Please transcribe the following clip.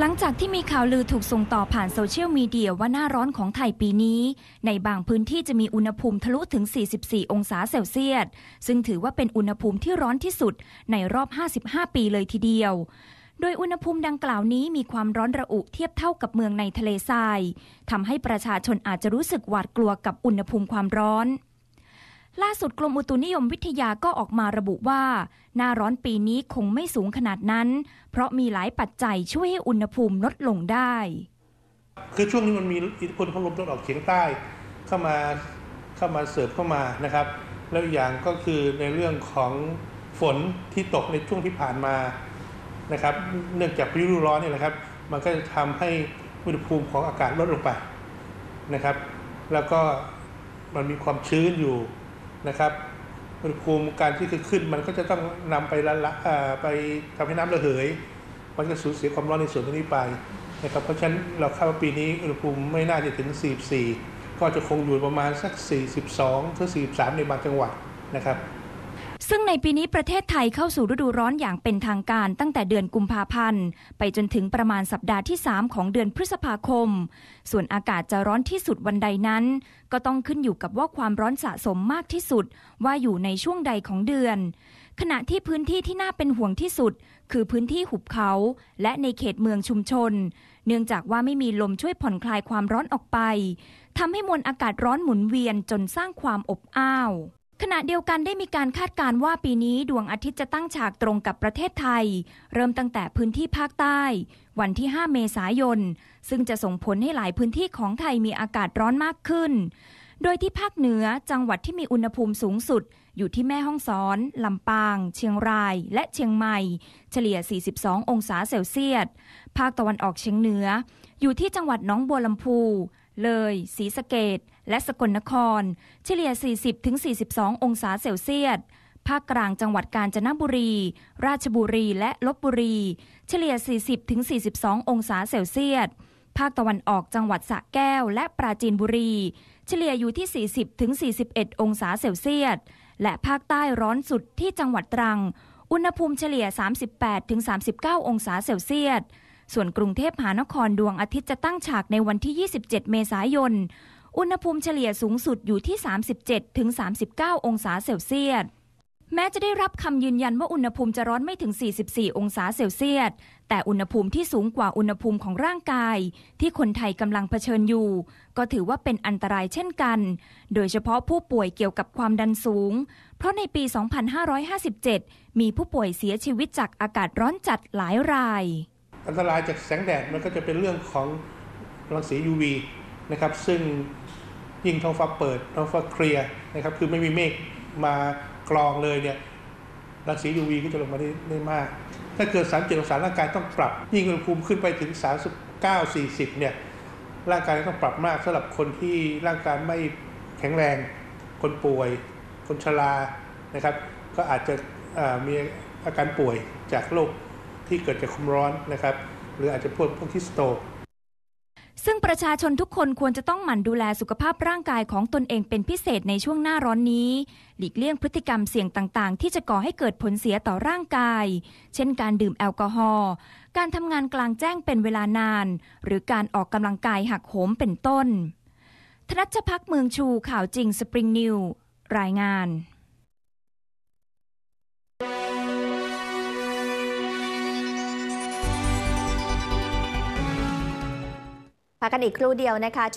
หลังจากที่มีข่าวลือถูกส่งต่อผ่านโซเชียลมีเดียว่าหน้าร้อนของไทยปีนี้ ในบางพื้นที่จะมีอุณหภูมิทะลุถึง 44 องศาเซลเซียส ซึ่งถือว่าเป็นอุณหภูมิที่ร้อนที่สุดในรอบ 55 ปีเลยทีเดียว โดยอุณหภูมิดังกล่าวนี้มีความร้อนระอุเทียบเท่ากับเมืองในทะเลทรายทำให้ประชาชนอาจจะรู้สึกหวาดกลัวกับอุณหภูมิความร้อน ล่าสุดกรมอุตุนิยมวิทยาก็ออกมาระบุว่า หน้าร้อนปีนี้คงไม่สูงขนาดนั้น เพราะมีหลายปัจจัยช่วยให้อุณหภูมิลดลงได้ คือช่วงนี้มันมีอิทธิพลของลมตะวันออกเฉียงใต้เข้ามาเข้ามาเสริมเข้ามานะครับ แล้วอย่างก็คือในเรื่องของฝนที่ตกในช่วงที่ผ่านมานะครับ เนื่องจากพายุร้อนเนี่ยนะครับ มันก็จะทำให้อุณหภูมิของอากาศลดลงไปนะครับ แล้วก็มันมีความชื้นอยู่ นะครับอุณหภูมิการที่ขึ้นมันก็จะต้องนำไปละละไปทำให้น้ำระเหย มันจะสูญเสียความร้อนในส่วนตรงนี้ไปนะครับเพราะฉะนั้นเราคาดว่าปีนี้อุณหภูมิไม่น่าจะถึง 44 ก็จะคงอยู่ประมาณสัก 42ถึง43 ในบางจังหวัดนะครับ ซึ่งในปีนี้ประเทศไทยเข้าสู่ฤดูร้อนอย่างเป็นทางการตั้งแต่เดือนกุมภาพันธ์ ไปจนถึงประมาณสัปดาห์ที่ 3 ของเดือนพฤษภาคม ส่วนอากาศจะร้อนที่สุดวันใดนั้น ก็ต้องขึ้นอยู่กับว่าความร้อนสะสมมากที่สุด ว่าอยู่ในช่วงใดของเดือน ขณะที่พื้นที่ที่น่าเป็นห่วงที่สุด คือพื้นที่หุบเขา และในเขตเมืองชุมชน เนื่องจากว่าไม่มีลมช่วยผ่อนคลายความร้อนออกไปทำให้มวลอากาศร้อนหมุนเวียนจนสร้างความอบอ้าว ขณะเดียวกันได้มีการคาดการณ์ว่าปีนี้ดวงอาทิตย์จะตั้งฉากตรงกับประเทศไทย เริ่มตั้งแต่พื้นที่ภาคใต้ วันที่ 5 เมษายน ซึ่งจะส่งผลให้หลายพื้นที่ของไทยมีอากาศร้อนมากขึ้น โดยที่ภาคเหนือจังหวัดที่มีอุณหภูมิสูงสุด อยู่ที่แม่ฮ่องสอน ลำปาง เชียงราย และเชียงใหม่ เฉลี่ย 42 องศาเซลเซียส ภาคตะวันออกเฉียงเหนือ อยู่ที่จังหวัดน้องบัวลำพู เลยศรีสะเกด และสกลนคร เฉลี่ย 40-42 องศาเซลเซียส ภาคกลางจังหวัดกาญจนบุรี ราชบุรีและลบบุรี เฉลี่ย 40-42 องศาเซลเซียส ภาคตะวันออกจังหวัดสระแก้วและปราจีนบุรี เฉลี่ยอยู่ที่ 40-41 องศาเซลเซียส และภาคใต้ร้อนสุดที่จังหวัดตรัง อุณหภูมิเฉลี่ย 38-39 องศาเซลเซียสส่วนกรุงเทพมหานครดวงอาทิตย์จะตั้งฉากในวันที่ 27 เมษายน อุณหภูมิเฉลี่ยสูงสุดอยู่ที่ 37-39 องศาเซลเซียส แม้จะได้รับคำยืนยันว่าอุณหภูมิจะร้อนไม่ถึง 44 องศาเซลเซียส แต่อุณหภูมิที่สูงกว่าอุณหภูมิของร่างกาย ที่คนไทยกำลังเผชิญอยู่ ก็ถือว่าเป็นอันตรายเช่นกัน โดยเฉพาะผู้ป่วยเกี่ยวกับความดันสูง เพราะในปี 2557 มีผู้ป่วยเสียชีวิตจากอากาศร้อนจัดหลายราย อันตรายจากแสงแดดมันก็จะเป็นเรื่องของรังสี UV นะครับ ซึ่งยิ่งท้องฟ้าเปิดท้องฟ้าเคลียร์นะครับ คือไม่มีเมฆมากรองเลยเนี่ยรังสี UV ก็จะลงมาได้ได้มาก ถ้าเกิด 37องศาร่างกายต้องปรับ ยิ่งอุณหภูมิขึ้นไปถึง 39 40 เนี่ย ร่างกายต้องปรับมากสำหรับคนที่ร่างกายไม่แข็งแรง คนป่วย คนชรานะครับ ก็อาจจะมีอาการป่วยจากโรคที่เกิดจากความร้อนนะครับ หรืออาจจะพวกพวกที่สโตร ซึ่งประชาชนทุกคนควรจะต้องหมั่นดูแลสุขภาพร่างกายของตนเองเป็นพิเศษในช่วงหน้าร้อนนี้ หลีกเลี่ยงพฤติกรรมเสี่ยงต่างๆ ที่จะก่อให้เกิดผลเสียต่อร่างกาย เช่นการดื่มแอลกอฮอล์ การทำงานกลางแจ้งเป็นเวลานาน หรือการออกกำลังกายหักโหมเป็นต้น ธนัชพักเมืองชูข่าวจริงสปริงนิวรายงาน พักกันอีกครู่เดียวนะคะ